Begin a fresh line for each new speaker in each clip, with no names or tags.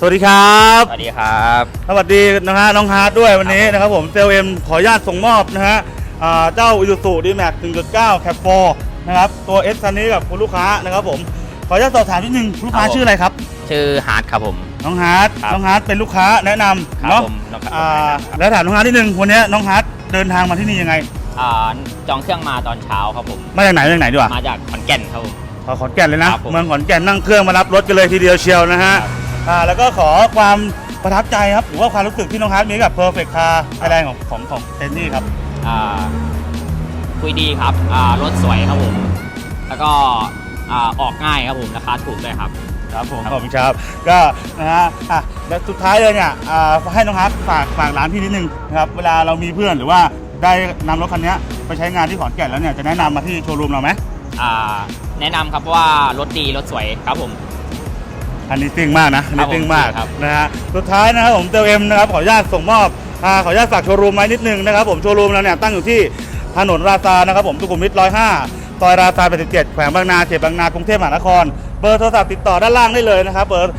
สวัสดีครับ
สวัสดีครับ
สวัสดีนะฮะน้องฮาร์ดด้วยวันนี้นะครับผมเซลเอ็มขออนุญาตส่งมอบนะฮะอ่าเจ้าอิ u ู u d m a x 1.9แคปโฟนะครับตัว S คันนี้กับคุณลูกค้านะครับผมขออนุญาตสอบถามนิดนึงลูกค้า
ครับผม
ชื่ออะไรครับ
ชื่อฮาร์ดครับผม
น้องฮาร์ด
ครับ
น้องฮาร์ดเป็นลูกค้าแนะนำ
ครับ
เนาะ
ผมน้องครับ
อ่า
ผมแนะนำครับ
แล้วถามน้องฮาร์ดนิดนึงวันนี้น้องฮาร์ดเดินทางมาที่นี่ยังไง
อ่าจองเครื่องมาตอนเช้าครับผม
มาจากไหนมาจากไหนดีกว่า
มาจากขอนแก่นครับผม
ขอขอนแก่นเลยนะ ครับ
ผม
เมืองขอนแก่นนั่งเครื่องมารับรถกันเลยทีเดียวเชียวนะฮะ
ครับ
อ่าแล้วก็ขอความประทับใจครับ หรือว่าความรู้สึกที่น้องฮาร์ดมีกับ Perfect Car Thailand ของของของเทนนี่ครับ
อ่าคุยดีครับ อ่ารถสวยครับผม แล้วก็อ่าออกง่ายครับผมราคาถูกด้วยครับ
ครับผม
ครับ
ขอบคุณครับก็นะฮะอะและสุดท้ายเลยเนี่ยอ่าให้น้องฮักฝากฝากร้านพี่นิดนึงนะครับเวลาเรามีเพื่อนหรือว่าได้นำรถคันนี้ไปใช้งานที่ขอนแก่นแล้วเนี่ยจะแนะนำมาที่โชว์รูมเราไหม
อ่าแนะนำครับว่ารถดีรถสวยครับผม
อันนี้ติ้งมากนะอัน
ครั
นี้
บผม
ติ้งมาก
ครับ
นะฮะสุดท้ายนะครับผมเตลเอ็มนะครับขออนุญาตส่งมอบอ่าขออนุญาตฝากโชว์รูมไว้นิดนึงนะครับผมโชว์รูมเราเนี่ยตั้งอยู่ที่ถนนราซานะครับผมสุขุมวิท105ซอยราซา87แขวงบางนาเขตบางนากรุงเทพมหานคร เบอร์โทรศัพท์ติดต่อด้านล่างได้เลยนะครับเบอร์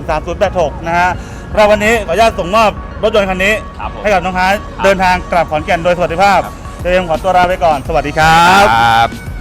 0959013086 นะฮะเราวันนี้ขออนุญาตส่งมอบรถยนต์คันนี้
ครับผม
ให้กับน้องฮาร์ด
ครับ
เดินทางกลับขอนแก่นโดยสวัสดิภาพ
ครับ
เตรียมขอตัวลาไปก่อน สวัสดีครับ
ครับ